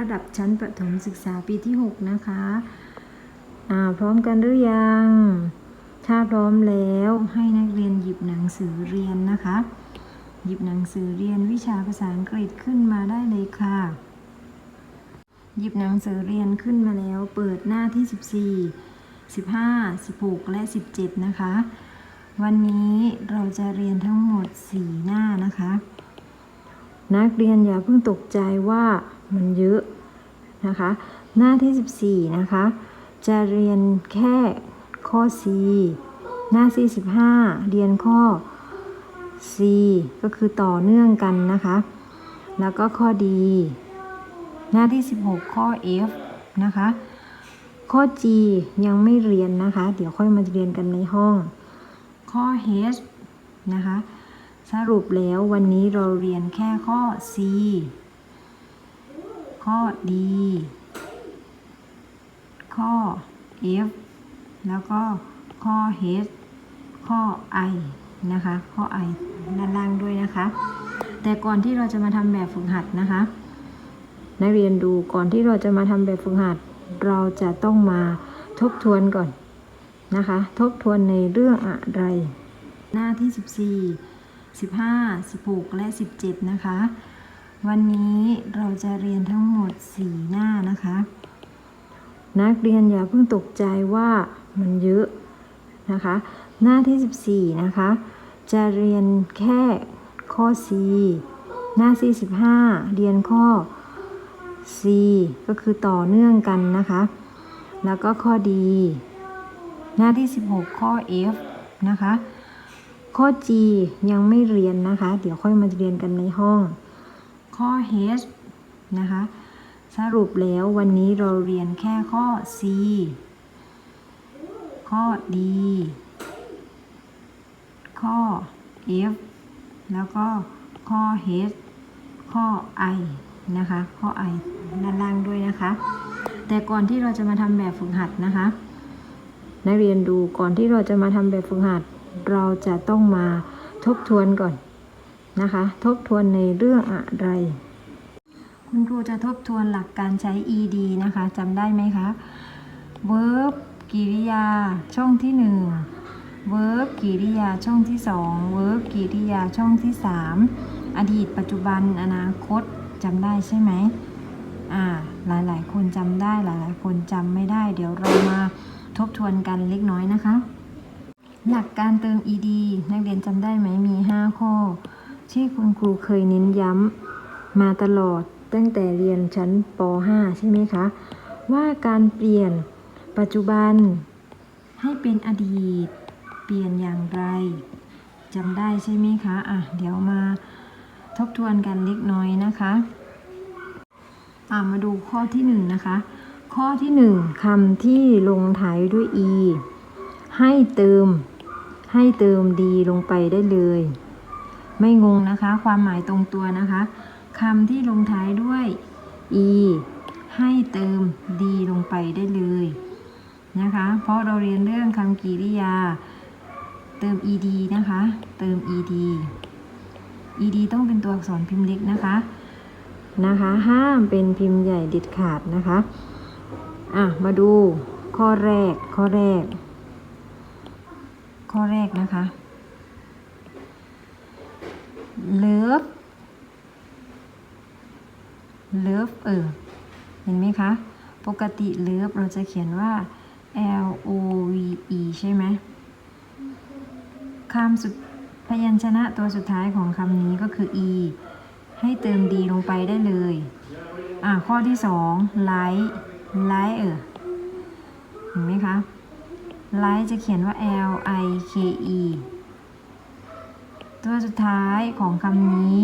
ระดับชั้นประถมศึกษาปีที่ 6 นะคะอ่าพร้อมกันหรือยัง ถ้าพร้อมแล้วให้นักเรียนหยิบหนังสือเรียนนะคะ หยิบหนังสือเรียนวิชาภาษาอังกฤษขึ้นมาได้เลยค่ะ หยิบหนังสือเรียนขึ้นมาแล้ว เปิดหน้าที่ 14 15 16 และ 17 นะคะ วันนี้เราจะเรียนทั้งหมด 4 หน้านะคะนักเรียนอย่าเพิ่งตกใจว่า มันเยอะนะคะ หน้าที่ 14 นะคะ จะเรียนแค่ข้อ C หน้าที่15เรียนข้อ C ก็คือต่อเนื่องกันนะคะ แล้วก็ข้อ D หน้าที่ 16 ข้อ F นะคะ ข้อ G ยังไม่เรียนนะคะ เดี๋ยวค่อยมาเรียนกันในห้อง ข้อ H นะคะ สรุปแล้ววันนี้เราเรียนแค่ข้อ C ข้อ D ข้อ F แล้วก็ข้อ H ข้อ I นะคะ ข้อ I ด้านล่างด้วยนะคะ แต่ก่อนที่เราจะมาทำแบบฝึกหัดนะคะ นักเรียนดูก่อนที่เราจะมาทำแบบฝึกหัด เราจะต้องมาทบทวนก่อนนะคะ ทบทวนในเรื่องอะไร หน้าที่ 14 15 16 และ 17 นะคะ วันนี้เราจะเรียนทั้งหมด 4 หน้านะคะ นักเรียนอย่าเพิ่งตกใจว่ามันเยอะนะคะ หน้าที่ 14 นะคะ จะเรียนแค่ข้อ C หน้าที่15เรียนข้อ C ก็คือต่อเนื่องกันนะคะ แล้วก็ข้อ D หน้าที่ 16 ข้อ F นะคะ ข้อ G ยังไม่เรียนนะคะ เดี๋ยวค่อยมาเรียนกันในห้อง ข้อ H นะคะ สรุปแล้ววันนี้เราเรียนแค่ข้อ C ข้อ D ข้อ F แล้วก็ข้อ H ข้อ I นะคะ ข้อ I ด้านล่างด้วยนะคะ แต่ก่อนที่เราจะมาทำแบบฝึกหัดนะคะนักเรียนดูก่อนที่เราจะมาทำแบบฝึกหัด เราจะต้องมาทบทวนก่อน นะคะ ทบทวนในเรื่องอะไร คุณครูจะทบทวนหลักการใช้ ed นะคะจำได้ไหมคะ verb กริยาช่องที่ 1 verb กริยาช่องที่ 2 verb กริยาช่องที่ 3 อดีตปัจจุบันอนาคตจำได้ใช่ไหมอ่าหลายๆ คนจำได้หลายๆ คนจำไม่ได้ เดี๋ยวเรามาทบทวนกันเล็กน้อยนะคะ หลักการเติม ed นักเรียนจำได้ไหมมี 5 ข้อ ที่คุณครูเคยเน้นย้ำมาตลอดตั้งแต่เรียนชั้นป .5 ใช่ไหมคะ ว่าการเปลี่ยนปัจจุบัน ให้เป็นอดีต เปลี่ยนอย่างไรจำได้ใช่ไหมคะ อะ เดี๋ยวมาทบทวนกันเล็กน้อยนะคะ อะ มาดูข้อที่หนึ่งนะคะ ข้อที่หนึ่งคำที่ลงท้ายด้วย e ให้เติม ให้เติม d ลงไปได้เลย ไม่งงนะคะ ความหมายตรงตัวนะคะคำที่ลงท้ายด้วย e ให้เติม d ลงไปได้เลยนะคะ เพราะเราเรียนเรื่องคำกริยา เติม ed นะคะ เติม ed ed ต้องเป็นตัวอักษรพิมพ์เล็กนะคะนะคะ ห้ามเป็นพิมพ์ใหญ่เด็ดขาดนะคะ อะ มาดูข้อแรก ข้อแรก ข้อแรกนะคะ เลิฟเลิฟเออเห็นไหมคะ ปกติเลิฟเราจะเขียนว่า L O V E ใช่ไหมคำสุดพยัญชนะตัวสุดท้ายของคำนี้ก็คือ E ให้เติม D ลงไปได้เลย อะข้อที่สองไลท์ไลท์เออเห็นไหมคะไลท์จะเขียนว่า L I K E ตัวสุดท้ายของคำนี้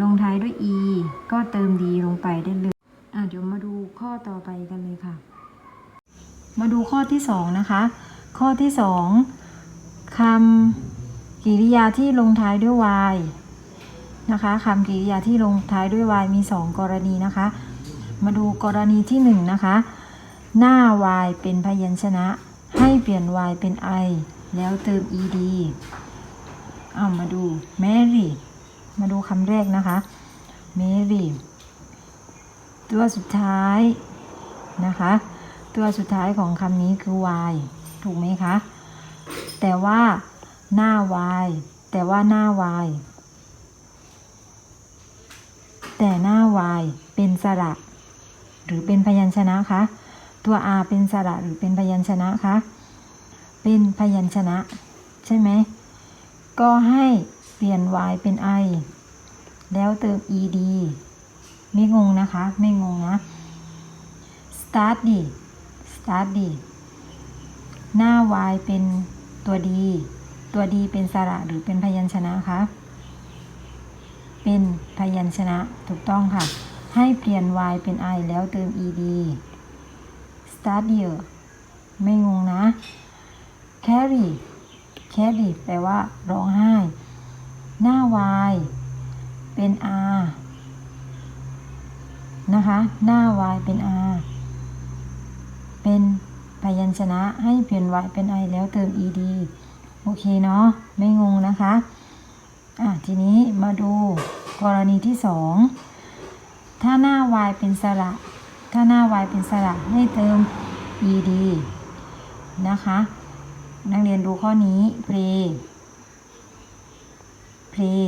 ลงท้ายด้วย e ก็เติม d ลงไปได้เลยอะเดี๋ยวมาดูข้อต่อไปกันเลยค่ะ มาดูข้อที่สองนะคะ ข้อที่สองคำกริยาที่ลงท้ายด้วย y นะคะคำกริยาที่ลงท้ายด้วย y มีสองกรณีนะคะ มาดูกรณีที่หนึ่งนะคะ หน้า y เป็นพยัญชนะ ให้เปลี่ยน y เป็น i แล้วเติม ed เอามาดู Mary มาดูคำแรกนะคะ Mary ตัวสุดท้ายนะคะ ตัวสุดท้ายของคำนี้คือ y ถูกไหมคะ แต่ว่าหน้า y แต่ว่าหน้า y แต่หน้า y เป็นสระ หรือเป็นพยัญชนะคะตัว r เป็นสระหรือเป็นพยัญชนะคะ เป็นพยัญชนะ ใช่ไหม ก็ให้เปลี่ยน y เป็น i แล้วเติม ed ไม่งงนะคะ ไม่งงนะ start ดิ start ดิหน้า y เป็นตัวดีตัวดีเป็นสระหรือเป็นพยัญชนะคะเป็นพยัญชนะถูกต้องค่ะ ให้เปลี่ยน y เป็น i แล้วเติม ed start here ไม่งงนะ carry carry แปลว่า ร้องไห้ หน้า y เป็น r นะคะ หน้า y เป็น r เป็นพยัญชนะให้เปลี่ยน y เป็น i แล้วเติม ed โอเคเนาะไม่งงนะคะ อะ ทีนี้มาดูกรณีที่สองถ้าหน้า y เป็นสระ ถ้าหน้า y เป็นสระให้เติม ed นะคะ นักเรียนดูข้อนี้ play play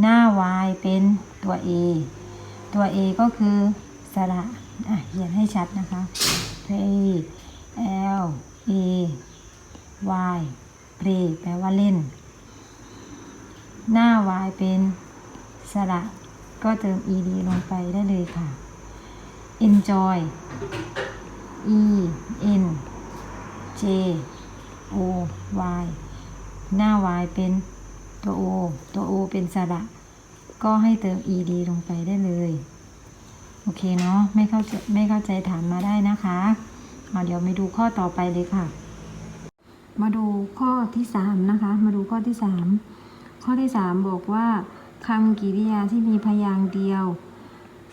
หน้า y เป็นตัว a ตัว a ก็คือสระอะเขียนให้ชัดนะคะ play l a y play แปลว่าเล่น หน้า y เป็นสระก็เติม ed ลงไปได้เลยค่ะ enjoy e n j o y หน้า y เป็นตัว o ตัว o เป็นสระ ก็ให้เติม ed ลงไปได้เลย โอเคเนาะไม่เข้าใจไม่เข้าใจถามมาได้นะคะเอาเดี๋ยวไปดูข้อต่อไปเลยค่ะ มาดูข้อที่สามนะคะ มาดูข้อที่สามข้อที่สามบอกว่าคำกริยาที่มีพยางค์เดียว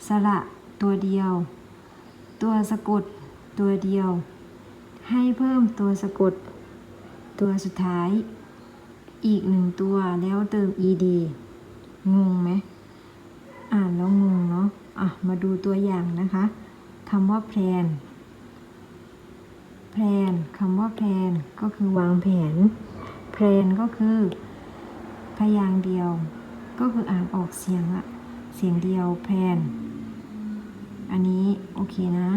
สระตัวเดียว ตัวสะกดตัวเดียว ให้เพิ่มตัวสะกด ตัวสุดท้าย อีกหนึ่งตัวแล้วเติม ed งงไหมอ่านแล้วงงเนาะอะ มาดูตัวอย่างนะคะคำว่าแพลนแพลนคำว่าแพลนก็คือวางแผนแพลนก็คือ พยางค์เดียว ก็คืออ่านออกเสียงอะเสียงเดียวแพลนอันนี้โอเคนะ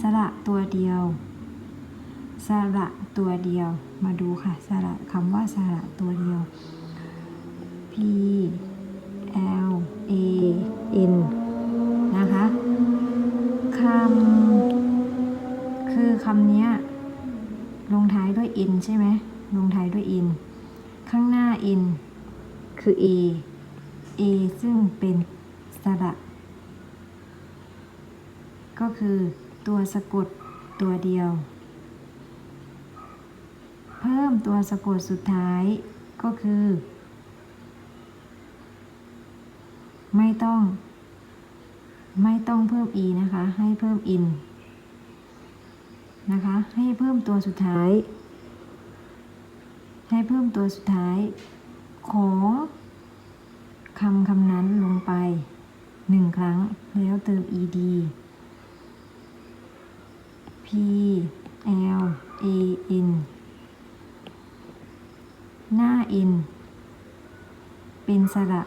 สระตัวเดียว สระตัวเดียว มาดูค่ะสระคำว่าสระตัวเดียว P L A N นะคะคำคือคำนี้ลงท้ายด้วย in ใช่ไหมลงท้ายด้วย in ข้างหน้า in คือ a a ซึ่งเป็นสระก็คือตัวสะกดตัวเดียว พิ่มตัวสะกดสุดท้ายก็คือ ไม่ต้อง ไม่ต้องเพิ่ม e นะคะ ให้เพิ่ม in นะคะ ให้เพิ่มตัวสุดท้าย ให้เพิ่มตัวสุดท้าย ของคำคำนั้นลงไปหนึ่งครั้งแล้วเติม ed p l a n หน้า n เป็นสระ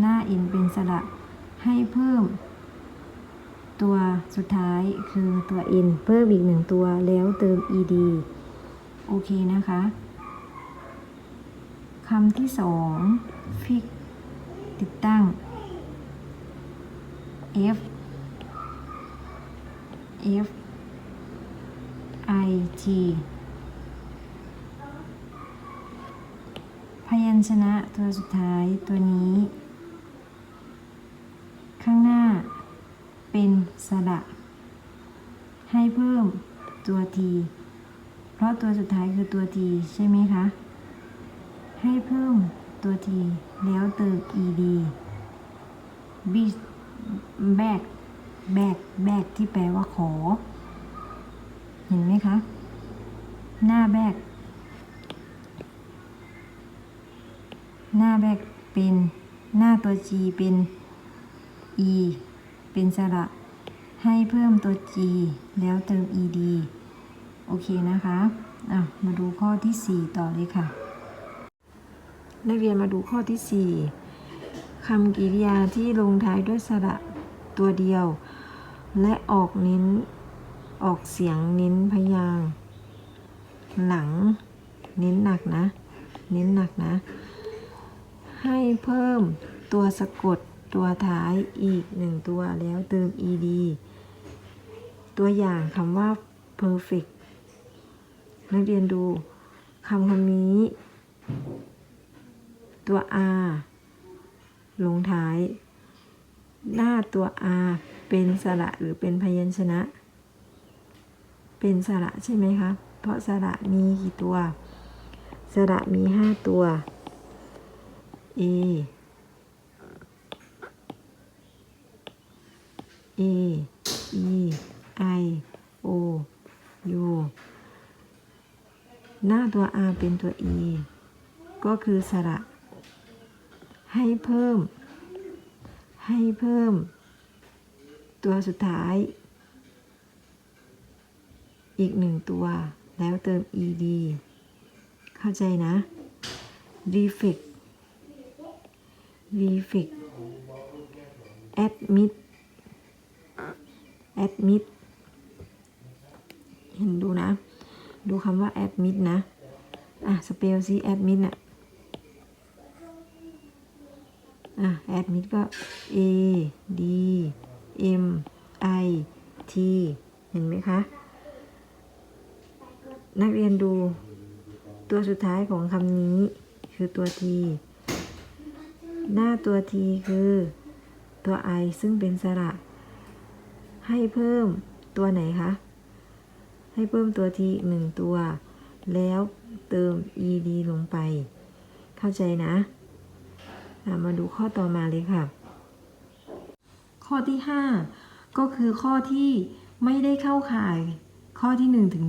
หน้า n เป็นสระ ให้เพิ่ม ตัวสุดท้ายคือตัว n เพิ่มอีกหนึ่งตัวแล้วเติม ed โอเคนะคะคำที่สองฟิกติดตั้ง f f i g ยัญชนะตัวสุดท้ายตัวนี้ ข้างหน้าเป็นสระให้เพิ่มตัว t เพราะตัวสุดท้ายคือตัว t ใช่ไหมคะ ให้เพิ่มตัว t แล้วเติม ed b back back back ที่แปลว่าขอ เห็นไหมคะ หน้าแ G เป็น E เป็นสระ ให้เพิ่มตัว g แล้วเติม ed โอเคนะคะอะมาดูข้อที่ 4 ต่อเลยค่ะ นักเรียนมาดูข้อที่4คำกริยาที่ลงท้ายด้วยสระตัวเดียว และออกเน้นออกเสียงเน้นพยางหลัง เน้นหนักนะ เน้นหนักนะ ให้เพิ่ม ตัวสะกดตัวท้ายอีกหนึ่งตัวแล้วเติม ed ตัวอย่างคำว่า perfect นักเรียนดูคำคำนี้ ตัว r ลงท้าย หน้าตัว r เป็นสระหรือเป็นพยัญชนะ เป็นสระใช่ไหมคะ เพราะสระมีกี่ตัว สระมีห้าตัว a a e i o u หน้าตัว r เป็นตัว e ก็คือสระ ให้เพิ่ม ให้เพิ่ม ตัวสุดท้าย อีกหนึ่งตัว แล้วเติม ed เข้าใจนะ refix refix admit admit เห็นดูนะ ดูคำว่า admit นะ อะสเปลซิ admit น่ะ อะ admit ก็ a d m i t เห็นไหมคะ นักเรียนดูตัวสุดท้ายของคำนี้คือตัว t หน้าตัว t คือตัว i ซึ่งเป็นสระ ให้เพิ่มตัวไหนคะ ให้เพิ่มตัว t อีกหนึ่งตัว แล้วเติม ed ลงไป เข้าใจนะมาดูข้อต่อมาเลยค่ะ ข้อที่ 5 ก็คือข้อที่ไม่ได้เข้าข่ายข้อที่ 1 ถึง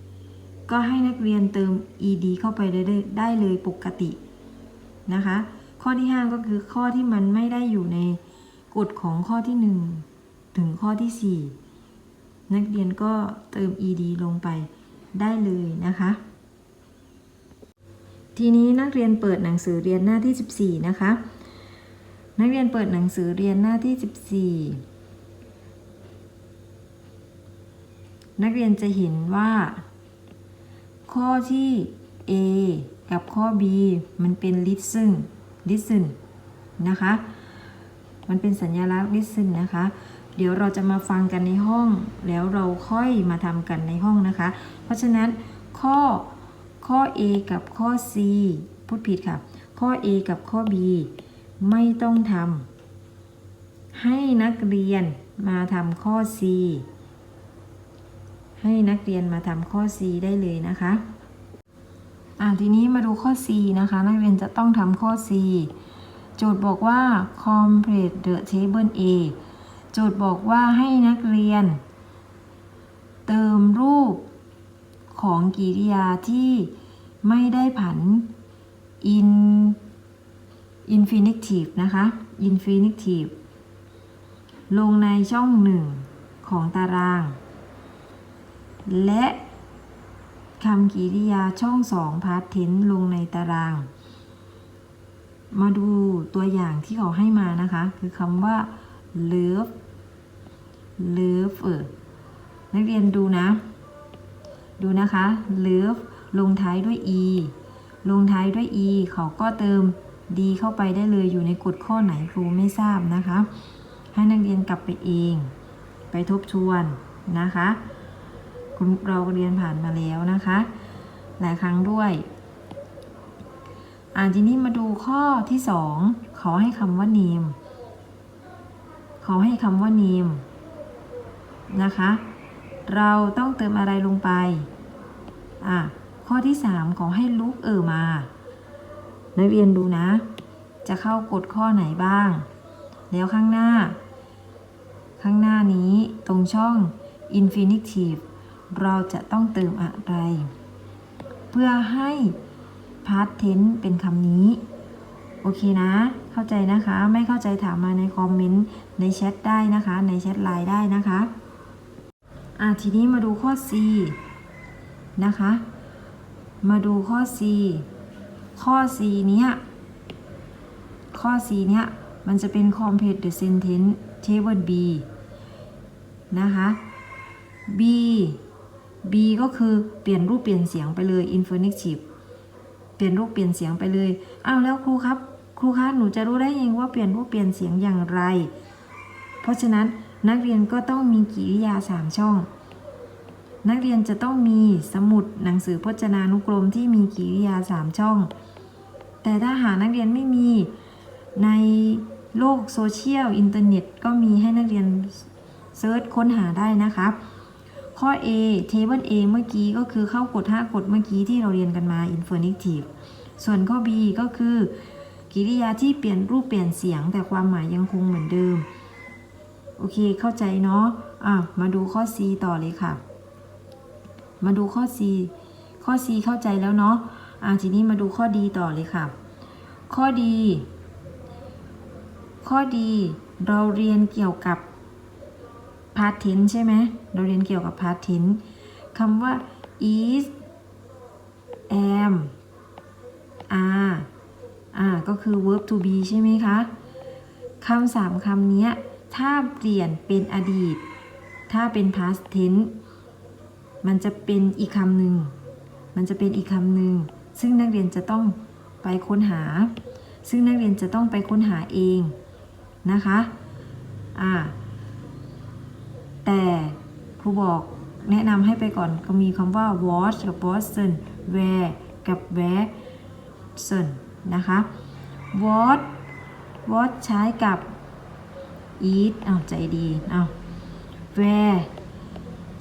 4 ก็ให้นักเรียนเติม ed เข้าไปได้ได้ได้เลยปกตินะคะ ข้อที่ 5 ก็คือข้อที่มันไม่ได้อยู่ในกฎของข้อที่ 1 ถึงข้อที่ 4 นักเรียนก็เติม ed ลงไปได้เลยนะคะ ทีนี้นักเรียนเปิดหนังสือเรียนหน้าที่ 14 นะคะ นักเรียนเปิดหนังสือเรียนหน้าที่ 14 นักเรียนจะเห็นว่า ข้อที่ A กับข้อ B มันเป็น listen listen นะคะ มันเป็นสัญลักษณ์ listen นะคะ เดี๋ยวเราจะมาฟังกันในห้อง แล้วเราค่อยมาทำกันในห้องนะคะ เพราะฉะนั้นข้อข้อ A กับข้อ C พูดผิดค่ะ ข้อ A กับข้อ B ไม่ต้องทำให้นักเรียนมาทำข้อ C ให้นักเรียนมาทำข้อ C ได้เลยนะคะอ่าทีนี้มาดูข้อ C นะคะ นักเรียนจะต้องทำข้อ C โจทย์บอกว่า complete the table A โจทย์บอกว่าให้นักเรียน เติมรูปของกริยาที่ไม่ได้ผัน in infinitive นะคะ infinitive ลงในช่องหนึ่งของตาราง และคำกริยาช่องสองพาร์ทเทนลงในตาราง มาดูตัวอย่างที่เขาให้มานะคะ คือคำว่า love love เออนักเรียนดูนะ ดูนะคะ love ลงท้ายด้วย e ลงท้ายด้วย e เขาก็เติม d เข้าไปได้เลยอยู่ในกฎข้อไหนครูไม่ทราบนะคะ ให้นักเรียนกลับไปเอง ไปทบทวนนะคะคุณเราเรียนผ่านมาแล้วนะคะ หลายครั้งด้วยอ่าทีนี้มาดูข้อที่สองเขาให้คำว่า name เขาให้คำว่า name นะคะ เราต้องเติมอะไรลงไป อะ ข้อที่ 3 ขอให้ลุกเออมา นักเรียนดูนะ จะเข้ากฎข้อไหนบ้าง แล้วข้างหน้า ข้างหน้านี้ตรงช่อง infinitive เราจะต้องเติมอะไร เพื่อให้ past tense เป็นคำนี้ โอเคนะ เข้าใจนะคะ ไม่เข้าใจถามมาในคอมเมนต์ ในแชทได้นะคะ ในแชทไลน์ได้นะคะ อะทีนี้มาดูข้อ C นะคะ มาดูข้อ C ข้อ C เนี้ย ข้อ C เนี้ย มันจะเป็น complete the sentence table B นะคะ B B ก็คือเปลี่ยนรูปเปลี่ยนเสียงไปเลย infinitive เปลี่ยนรูปเปลี่ยนเสียงไปเลยอ้าวแล้วครูครับ ครูคะหนูจะรู้ได้ยังว่าเปลี่ยนรูปเปลี่ยนเสียงอย่างไร เพราะฉะนั้น นักเรียนก็ต้องมีกิริยาสามช่อง นักเรียนจะต้องมีสมุดหนังสือพจนานุกรมที่มีกิริยาสามช่อง แต่ถ้าหากนักเรียนไม่มีในโลกโซเชียลอินเทอร์เน็ตก็มีให้นักเรียนเซิร์ชค้นหาได้นะครับข้อ A table A เมื่อกี้ก็คือเข้ากฎ5กฎเมื่อกี้ที่เราเรียนกันมา infinitive ส่วนข้อ B ก็คือ กิริยาที่เปลี่ยนรูปเปลี่ยนเสียงแต่ความหมายยังคงเหมือนเดิม โอเคเข้าใจเนาะอะมาดูข้อ C ต่อเลยค่ะ มาดูข้อ C ข้อ C เข้าใจแล้วเนาะอะทีนี้มาดูข้อดีต่อเลยค่ะ ข้อดี ข้อดีเราเรียนเกี่ยวกับพาร์ทเทนใช่ไหมเราเรียนเกี่ยวกับพาร์ทเทนคำว่า is am are อ่าก็คือ verb to be ใช่ไหมคะคำสามคำนี้ ถ้าเปลี่ยนเป็นอดีต ถ้าเป็น past tense มันจะเป็นอีกคำหนึ่ง มันจะเป็นอีกคำหนึ่ง ซึ่งนักเรียนจะต้องไปค้นหา ซึ่งนักเรียนจะต้องไปค้นหาเองนะคะ อ่า แต่ครูบอกแนะนำให้ไปก่อนก็มีคำว่า watch กับ Boston where กับ where son นะคะ watch watch ใช้กับ eat อ้าใจดีเอ้าว where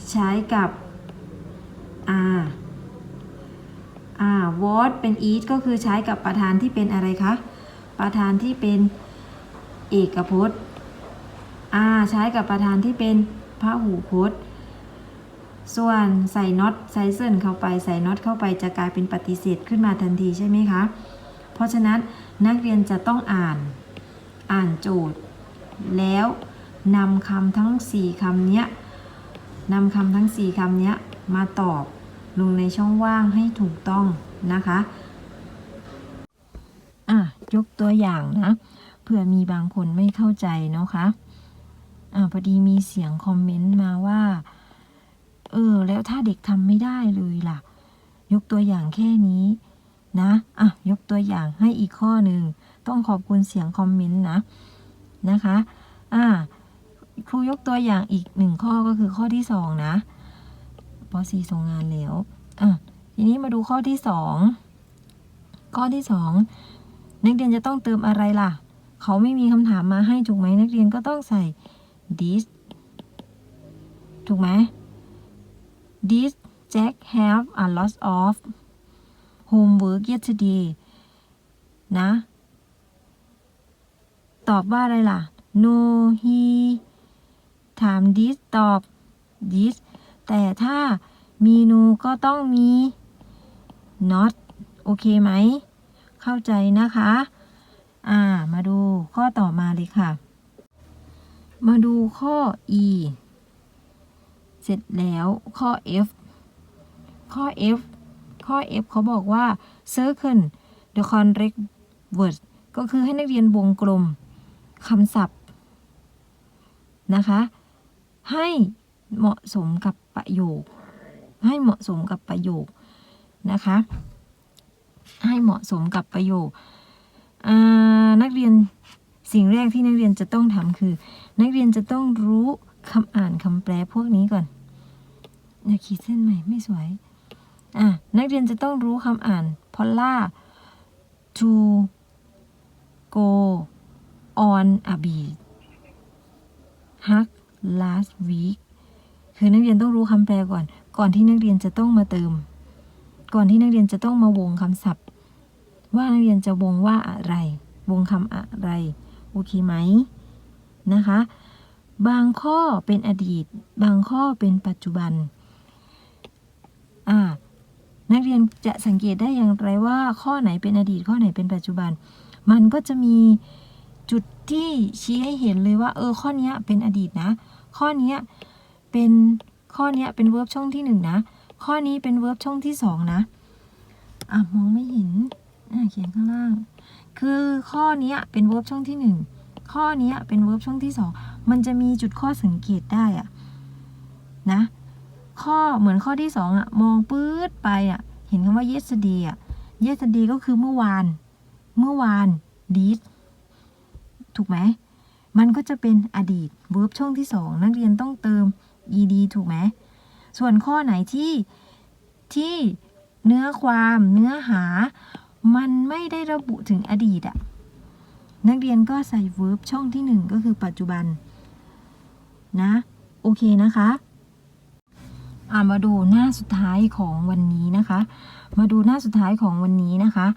ใช้กับ are อ่า what เป็น eat ก็คือใช้กับประธานที่เป็นอะไรคะ ประธานที่เป็นเอกพจน์อาใช้กับประธานที่เป็นพระหูพจน์ ส่วนใส่น็อตใส่เส้นเข้าไปใส่น็อตเข้าไปจะกลายเป็นปฏิเสธขึ้นมาทันทีใช่ไหมคะ เพราะฉะนั้นนักเรียนจะต้องอ่าน อ่านโจทย์ แล้วนำคำทั้ง 4คำนี้นำคำทั้ง 4คำนี้มาตอบลงในช่องว่างให้ถูกต้องนะคะอะยกตัวอย่างนะเผื่อมีบางคนไม่เข้าใจเนาะคะอ่าพอดีมีเสียงคอมเมนต์มาว่า เออ แล้วถ้าเด็กทำไม่ได้เลยล่ะ ยกตัวอย่างแค่นี้ นะอะยกตัวอย่างให้อีกข้อหนึ่ง ต้องขอบคุณเสียงคอมเมนต์นะ นะคะอ่าครูยกตัวอย่างอีกหนึ่งข้อก็คือข้อที่สองนะป .4 ส่งงานแล้วอะทีนี้มาดูข้อที่สองข้อที่สองนักเรียนจะต้องเติมอะไรล่ะ เขาไม่มีคำถามมาให้ถูกไหมนักเรียนก็ต้องใส่ this ถูกไหม this Jack have a lot of homework yesterday นะ ตอบว่าอะไรล่ะ no he ถาม this ตอบ this แต่ถ้ามี no ก็ต้องมี not โอเคไหม เข้าใจนะคะ อ่า มาดูข้อต่อมาเลยค่ะ มาดูข้อ e เสร็จแล้วข้อ f ข้อ f ข้อ f เขาบอกว่า circle the correct word ก็คือให้นักเรียนวงกลม คำศัพท์นะคะ ให้เหมาะสมกับประโยค ให้เหมาะสมกับประโยคนะคะ ให้เหมาะสมกับประโยคนักเรียนสิ่งแรกที่นักเรียนจะต้องทำคือ นักเรียนจะต้องรู้คำอ่านคำแปลพวกนี้ก่อนอย่าขีดเส้นใหม่ไม่สวยอะนักเรียนจะต้องรู้คำอ่านพอลล่า to go on a beat hug last week คือนักเรียนต้องรู้คำแปลก่อน ก่อนที่นักเรียนจะต้องมาเติม ก่อนที่นักเรียนจะต้องมาวงคำศัพท์ ว่านักเรียนจะวงว่าอะไร วงคำอะไร โอเคไหมนะคะ บางข้อเป็นอดีต บางข้อเป็นปัจจุบัน อ่า นักเรียนจะสังเกตได้อย่างไรว่าข้อไหนเป็นอดีต ข้อไหนเป็นปัจจุบัน มันก็จะมี จุดที่ชี้ให้เห็นเลยว่า เออ ข้อนี้เป็นอดีตนะ ข้อนี้เป็นข้อนี้เป็นเวิร์บช่องที่หนึ่งนะ ข้อนี้เป็นเวิร์บช่องที่สองนะ อะ มองไม่เห็นอะเขียนข้างล่าง คือข้อนี้เป็นเวิร์บช่องที่หนึ่งข้อนี้เป็นเวิร์บช่องที่สองมันจะมีจุดข้อสังเกตได้อะนะ ข้อเหมือนข้อที่สองอะมองปื๊ดไปอะเห็นคำว่า yesterday อะ yesterday ก็คือเมื่อวาน เมื่อวาน did ถูกไหม มันก็จะเป็นอดีต verb ช่องที่สองนักเรียนต้องเติม ed ถูกไหม ส่วนข้อไหนที่ที่เนื้อความเนื้อหา มันไม่ได้ระบุถึงอดีตอะนักเรียนก็ใส่ verb ช่องที่หนึ่งก็คือปัจจุบัน นะ โอเคนะคะอามาดูหน้าสุดท้ายของวันนี้นะคะ มาดูหน้าสุดท้ายของวันนี้นะคะ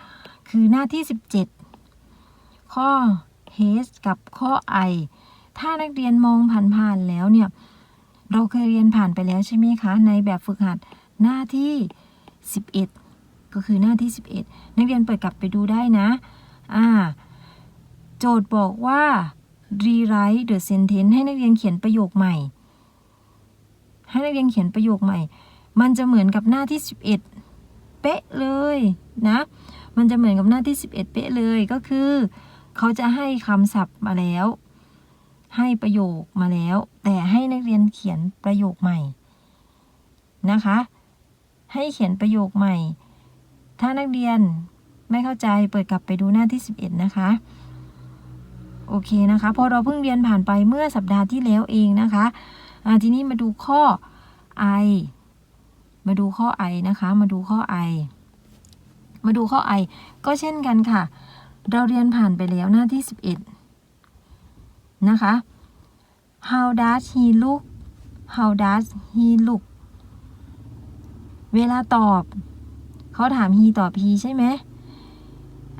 คือหน้าที่ 17 ข้อ h กับข้อ i ถ้านักเรียนมองผ่านๆแล้วเนี่ย เราเคยเรียนผ่านไปแล้วใช่ไหมคะ ในแบบฝึกหัดหน้าที่ 11 ก็คือหน้าที่ 11 นักเรียนเปิดกลับไปดูได้นะ อ่า โจทย์บอกว่า rewrite the sentence ให้นักเรียนเขียนประโยคใหม่ ให้นักเรียนเขียนประโยคใหม่ มันจะเหมือนกับหน้าที่ 11 เป๊ะเลยนะ มันจะเหมือนกับหน้าที่ 11 เป๊ะเลยก็คือ เขาจะให้คำศัพท์มาแล้ว ให้ประโยคมาแล้ว แต่ให้นักเรียนเขียนประโยคใหม่นะคะ ให้เขียนประโยคใหม่ ถ้านักเรียนไม่เข้าใจเปิดกลับไปดูหน้าที่ 11 นะคะโอเคนะคะพอเราเพิ่งเรียนผ่านไปเมื่อสัปดาห์ที่แล้วเองนะคะทีนี้มาดูข้อ i มาดูข้อ i นะคะ มาดูข้อ i มาดูข้อ i ก็เช่นกันค่ะ เราเรียนผ่านไปแล้วหน้าที่ 11 นะคะ how does he look how does he look เวลาตอบ เขาถาม he ตอบ he ใช่ไหม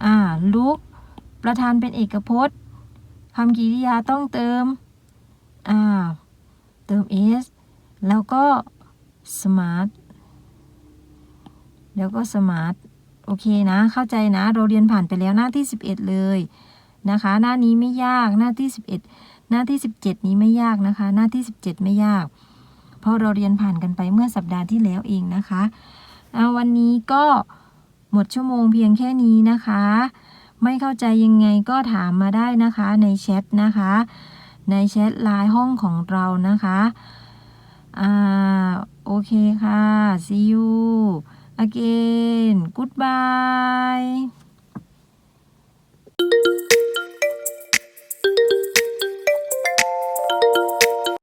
อ่า look ประธานเป็นเอกพจน์คำกริยาต้องเติม อ่า เติม s แล้วก็ smart แล้วก็ smart โอเคนะ เข้าใจนะ เราเรียนผ่านไปแล้วหน้าที่ 11 เลยนะคะ หน้านี้ไม่ยากหน้าที่ 11 หน้าที่ 17 นี้ไม่ยากนะคะ หน้าที่ 17 ไม่ยาก เพราะเราเรียนผ่านกันไปเมื่อสัปดาห์ที่แล้วเองนะคะเอาวันนี้ก็หมดชั่วโมงเพียงแค่นี้นะคะ ไม่เข้าใจยังไงก็ถามมาได้นะคะในแชทนะคะ ในแชทไลน์ห้องของเรานะคะอ่าโอเคค่ะ see you again. Goodbye.